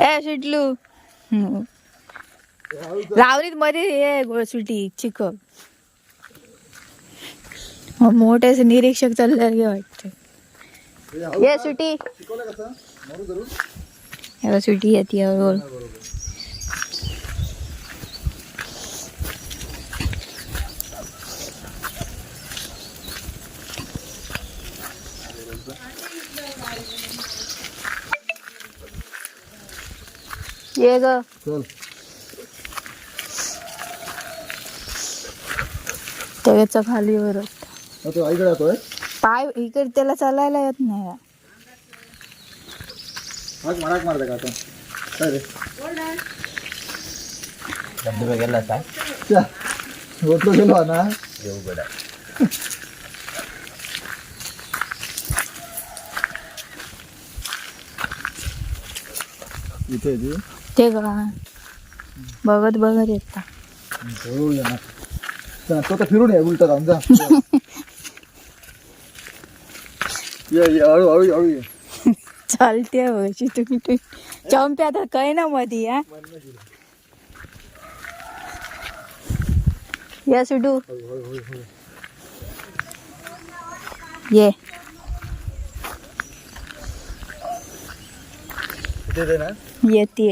ए शिटलू. लावणीत मध्ये ये गोळसुटी चिक. मोठे निरीक्षक चालल्यासारखे वाटत. ये सुटी. सुटी येते हळूहळू ये ग. चल. त्याच्याखाली वर तो आईकडे येतोय पाय इकडे त्याला चालायला येत नाही. हाक माराक मारता का आता? काय रे? धबधबा गेला काय? त्या वरतो गेलो ना देऊ गडा इथे ती का बघत बघत या चला, तो तर फिरून ये उलटा जाऊन जा. ये ये हळू हळू हळू ये. चालते बघायची तुम्ही तुम्ही. चंपे आता काय ना मधी या ये. दे ना. येते.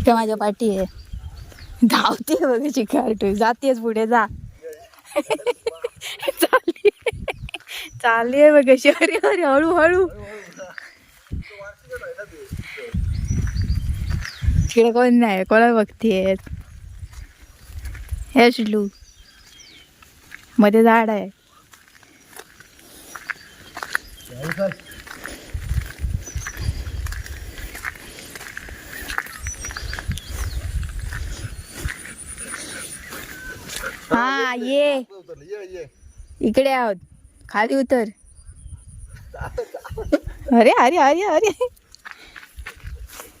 इथं माझ्या पाठी आहे. धावते बघायची टू जातेच पुढे जा. चालली. चालली आहे बघ अरे अरे हळूहळू. तिकडे कोण नाही कोणाला बघतेय हे शिलू मध्ये झाड आहे. हा ये. उतरलं, ये ये इकडे आहोत. खाली उतर. अरे अरे अरे अरे.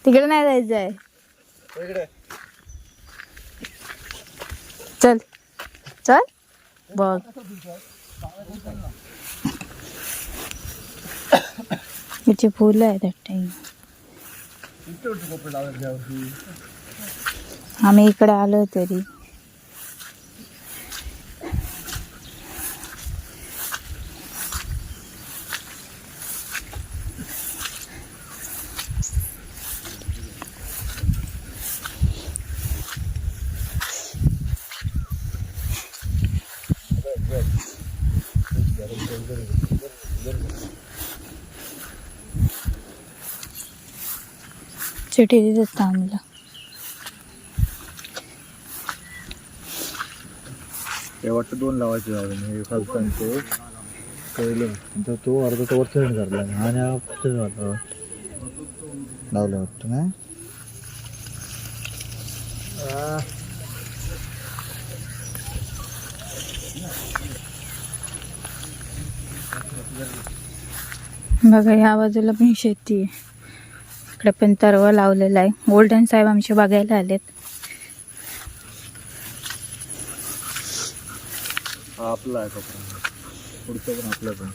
तिकडे नाही जायचं आहे. इकडे. चल. चल. बघ. इथे फुलं आहेत वाटतं. आम्ही इकडे आलो तरी. चिठी तिथं थांबलं हे वाटतं दोन लावायचे लावले हे तो कळलं नंतर तो अर्धा तो वरचा हेड करला आणि हा पुढचा झाला लावलं वाटतं ना? बघा या बाजूला पण शेती आहे. इकडे पण तरवा लावलेला आहे. गोल्डन साहेब आमचे बघायला आलेत. आपला आहे कपडा पुढचं पण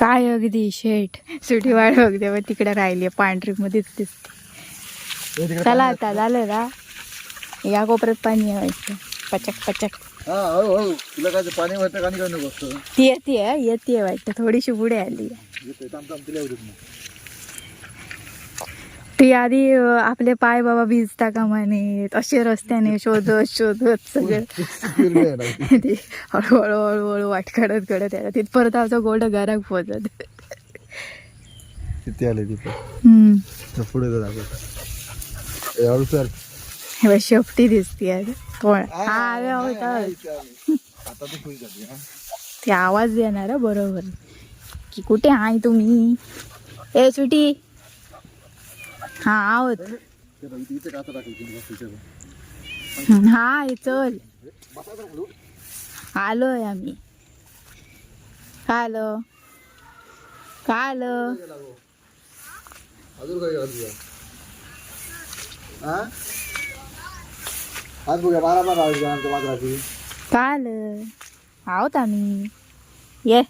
काय अगदी शेट सुटी वाढ अगदी तिकडे राहिली पांढरी मध्येच दिसते. चला आता झालं ना या कोपऱ्यात पाणी यायचं. पचक पचक. हा तुला काय ते पाणी वाटतं का नाही काय नको असतं? ती येते येते वाटतं. थोडीशी पुढे आली ती आधी आपले पाय बाबा भिजता का म्हणे. असे रस्त्याने शोधत शोधत सगळं. ते. हळूहळू हळूहळू वाट काढत काढत यायला. तिथपर्यंत आमचा गोल्ड घरात पोहोचत. तिथे आले तिथे? पुढे तर दाखव ए, हळू सर हे शेपटी दिसते हा तू आवाज देणार बरोबर. की कुठे आहे तुम्ही? ए सुटी हा आहोत. हं, चल. आलोय आम्ही. काय आलो? काय आलं? हा? आज बघूया बारा बारा वाजले आमच्या मात्राची काल आहोत आम्ही ये.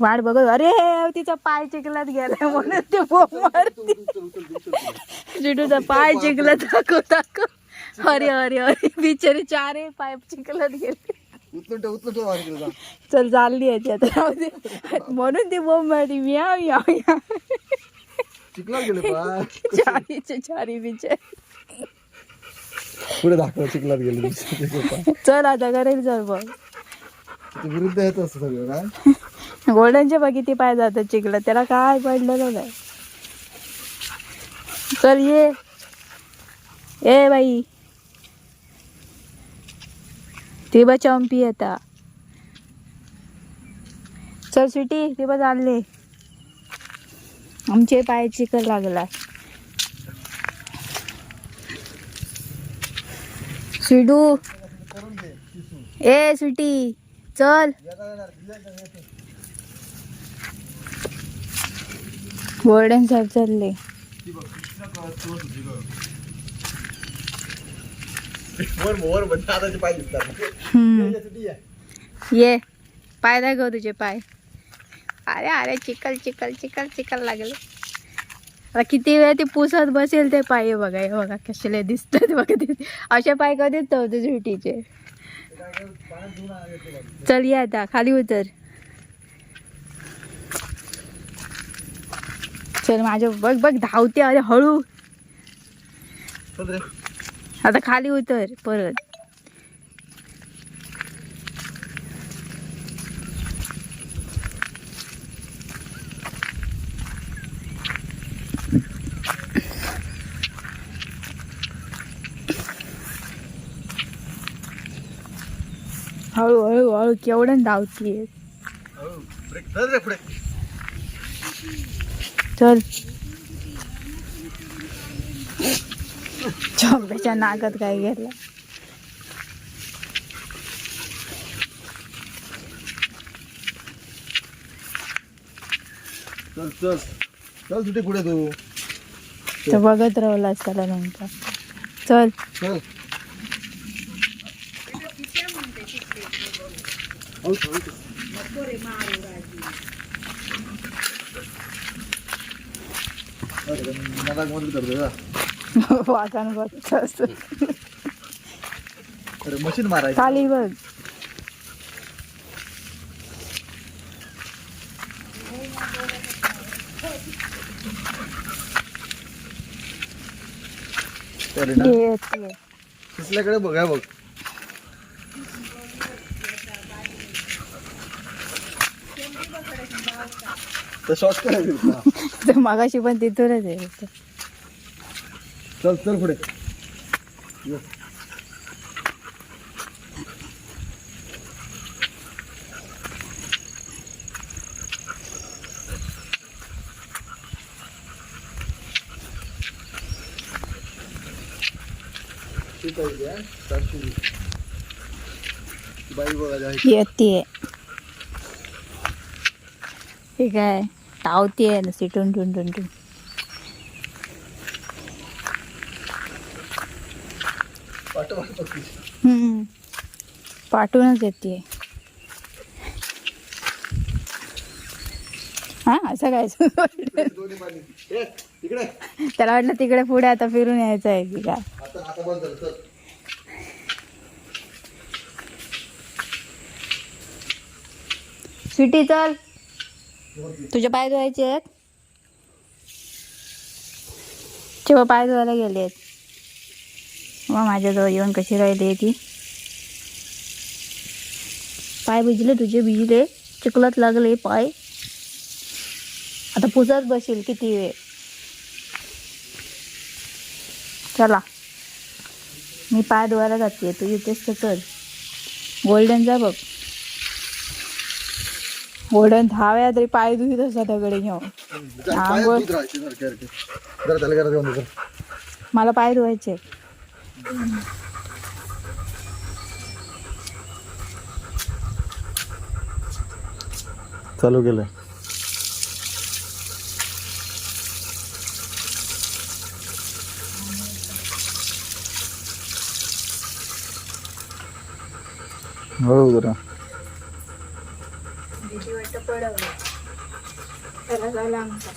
वाट बघत अरे तिचा पाय चिखलात गेलाय म्हणून ते बोंब मारते. जिडूचा पाय चिखलात दाखव दाखव. अरे अरे अरे बिचारे चारे पाय चिखलात गेले. उचलून ठेव उचलून ठेव वाटलं तुला. चल चालली याची आता. राहू दे. म्हणून ती बोंब म्या म्या म्या चिखलात गेले पाय चारीचे चारी बिचारे पुढे दाखव चिखलात गेले तुमचे पाय. चल आता करेल चल बघ. ते विरुद्ध येत असतं सगळं काय? गोल्डनचे बघ किती पाय जातात चिखलात त्याला काय पडलेलं नाही. चल ये. ए बाई. ती बा चंपी आता. चल सुटी ती बा चालले आमचे पाय चिखल लागला सुडू ए सुटी चल. गोल्डन सर चालले. ये पाय दाखव तुझे पाय. अरे अरे चिकल चिकल चिकल चिकल लागले. आता किती वेळ ते पुसत बसेल ते पाय बघा हे बघा कशाला दिसतात बघा ते. असे पाय कधीच नव्हते सुटीचे चल ये आता खाली उतर. चल माझ्या बघ बघ धावते अरे हळू. आता खाली उतर परत. हळू हळू हळू केवढं धावतीये चल. चोंब्याच्या नाकात काय गेलं? चल चल. पुढे तू तर बघत राहिलास त्याला नंतर. चल. चल हळू, हळू. अरे, मजाक मदत करतोय का? वाकान बघत अरे मशीन मारायची. खाली बघ. तिसल्याकडे बघा बघ. तर शॉर्ट करायचं का? तर मगाशी पण तिथूनच आहे चल चल पुढे ये. ठीक आहे द्या. चारशे वीस. बाई बघा जायची. येते ठीक आहे धावतीये ना सिटून टुन टुन टुन. हम्म. पाठवूनच येते हा असं काय? त्याला वाटलं तिकडे पुढे आता फिरून यायचं आहे की काय? स्वीटी चल. तुझे पाय धुवायचे आहेत? तेव्हा पाय धुवायला गेले आहेत. मग माझ्याजवळ येऊन कशी राहिली ती? पाय भिजले तुझे भिजले. चिखलात लागले पाय. आता पुसत बसेल किती वेळ? चला. मी पाय धुवायला जाते. तू इथेच तर गोल्डन जा बघ. गोल्डन दहा तरी पाय धुईत असतात दगडे घेऊन. मला पाय धुवायचे चालू केलंय. हो जरा. भीती वाटतं पडवलं त्याला झाला आमचा